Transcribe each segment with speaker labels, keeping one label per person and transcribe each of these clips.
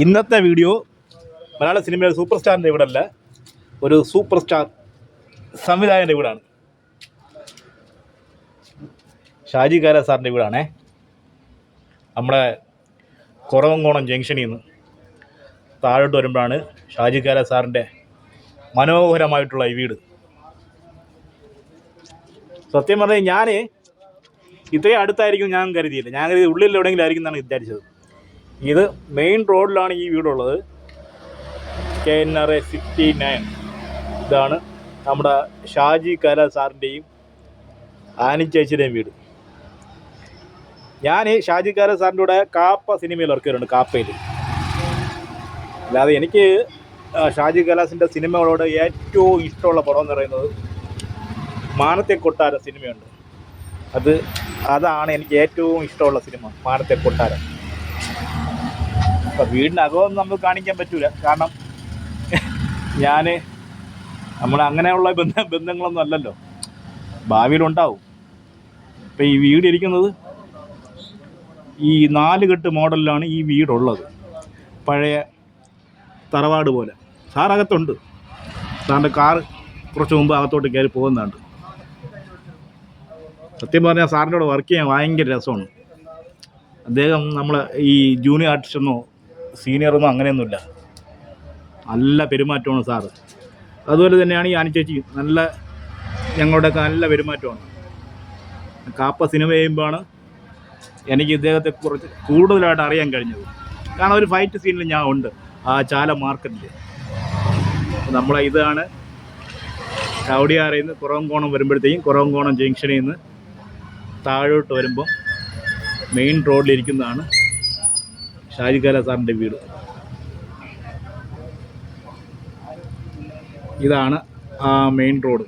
Speaker 1: ഇന്നത്തെ വീഡിയോ മലയാള സിനിമയുടെ സൂപ്പർ സ്റ്റാറിന്റെ വീടല്ല ഒരു സൂപ്പർ സ്റ്റാർ സംവിധായകന്റെ വീടാണ്. ഷാജി കാര സാറിന്റെ വീടാണേ. നമ്മുടെ കുറവങ്കോണം ജംഗ്ഷനിൽ നിന്ന് താഴോട്ട് വരുമ്പോഴാണ് ഷാജി കാര സാറിന്റെ മനോഹരമായിട്ടുള്ള ഈ വീട്. സത്യം പറഞ്ഞാൽ ഞാൻ ഇത്രയും അടുത്തായിരിക്കും ഞാൻ കരുതിയില്ല. ഞാൻ കരുതി ഉള്ളിൽ എവിടെയെങ്കിലും ആയിരിക്കും എന്നാണ് വിചാരിച്ചത്. ഇത് മെയിൻ റോഡിലാണ് ഈ വീടുള്ളത്. K N R A sixty nine ഇതാണ് നമ്മുടെ ഷാജി കല സാറിന്റെയും ആനി ചേച്ചിയുടെയും വീട്. ഞാൻ ഷാജി കല സാറിന്റെ കൂടെ കാപ്പ സിനിമയിൽ ഇറക്കിയിട്ടുണ്ട് കാപ്പയിൽ. അല്ലാതെ എനിക്ക് ഷാജി കലാസിന്റെ സിനിമകളോട് ഏറ്റവും ഇഷ്ടമുള്ള പടം എന്ന് പറയുന്നത് മാനത്തെ കൊട്ടാര സിനിമയുണ്ട്. അത് അതാണ് എനിക്ക് ഏറ്റവും ഇഷ്ടമുള്ള സിനിമ മാനത്തെ കൊട്ടാരം അപ്പം വീടിനകമൊന്നും നമുക്ക് കാണിക്കാൻ പറ്റൂല. കാരണം ഞാൻ നമ്മൾ അങ്ങനെയുള്ള ബന്ധ ബന്ധങ്ങളൊന്നും അല്ലല്ലോ. ഭാവിയിലുണ്ടാവും ഇപ്പം ഈ വീട് ഇരിക്കുന്നത് ഈ നാല് കെട്ട് മോഡലിലാണ് ഈ വീടുള്ളത്. പഴയ തറവാട് പോലെ. സാറകത്തുണ്ട്. സാറിന്റെ കാറ് കുറച്ച് മുമ്പ് അകത്തോട്ട് കയറി പോകുന്നുണ്ട് സത്യം പറഞ്ഞാൽ സാറിന്റെ കൂടെ വർക്ക് ചെയ്യാൻ ഭയങ്കര രസമാണ്. അദ്ദേഹം നമ്മൾ ഈ ജൂനിയർ ആർട്ടിസ്റ്റെന്നോ സീനിയറൊന്നോ അങ്ങനെയൊന്നുമില്ല. നല്ല പെരുമാറ്റമാണ് സാറ്. അതുപോലെ തന്നെയാണ് ഈ ആനിച്ചേച്ചി. നല്ല ഞങ്ങളുടെയൊക്കെ നല്ല പെരുമാറ്റമാണ്. കാപ്പ സിനിമ ചെയ്യുമ്പോഴാണ് എനിക്ക് ഇദ്ദേഹത്തെ കുറിച്ച് കൂടുതലായിട്ട് അറിയാൻ കഴിഞ്ഞത്. കാരണം ഒരു ഫൈറ്റ് സീനിൽ ഞാൻ ഉണ്ട്. ആ ചാല മാർക്കറ്റിൽ നമ്മളെ ഇതാണ് കവടിയാറിൽ നിന്ന് കുറവങ്കോണം വരുമ്പോഴത്തേക്കും കുറവങ്കോണം ജംഗ്ഷനിൽ നിന്ന് താഴോട്ട് വരുമ്പം മെയിൻ റോഡിലിരിക്കുന്നതാണ് ഷാജിക്കാല സാറിന്റെ വീട്. ഇതാണ് ആ മെയിൻ റോഡ്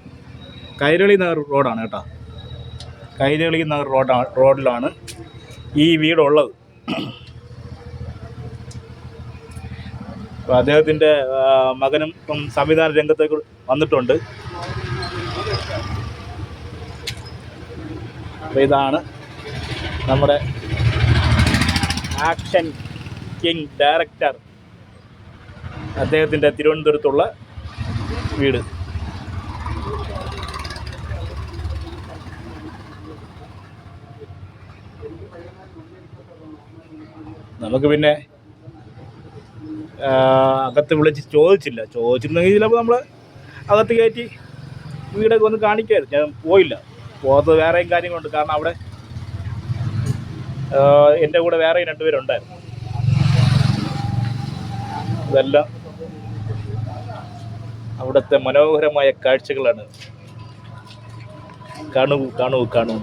Speaker 1: കൈരളി നഗർ റോഡാണ് കേട്ടോ. കൈരളി നഗർ റോഡാണ് റോഡിലാണ് ഈ വീടുള്ളത്. അപ്പോൾ അദ്ദേഹത്തിന്റെ മകനും ഇപ്പം സംവിധാന രംഗത്തേക്ക് വന്നിട്ടുണ്ട്. അപ്പോൾ ഇതാണ് നമ്മുടെ ആക്ഷൻ കിങ് ഡയറക്ടർ. അദ്ദേഹത്തിന്റെ തിരുവനന്തപുരത്തുള്ള വീട്. നമുക്ക് പിന്നെ അകത്ത് വിളിച്ച് ചോദിച്ചില്ല. ചോദിച്ചിരുന്നെങ്കിൽ ചിലപ്പോൾ നമ്മൾ അകത്ത് കയറ്റി വീടൊക്കെ ഒന്ന് കാണിക്കായിരുന്നു. ഞാൻ പോയില്ല. പോകാത്തത് വേറെയും കാര്യങ്ങളുണ്ട്. കാരണം അവിടെ എന്റെ കൂടെ വേറെയും രണ്ടുപേരുണ്ടായിരുന്നു. ഇതെല്ലാം. അവിടുത്തെ മനോഹരമായ കാഴ്ചകളാണ്. കാണൂ കാണൂ കാണൂ.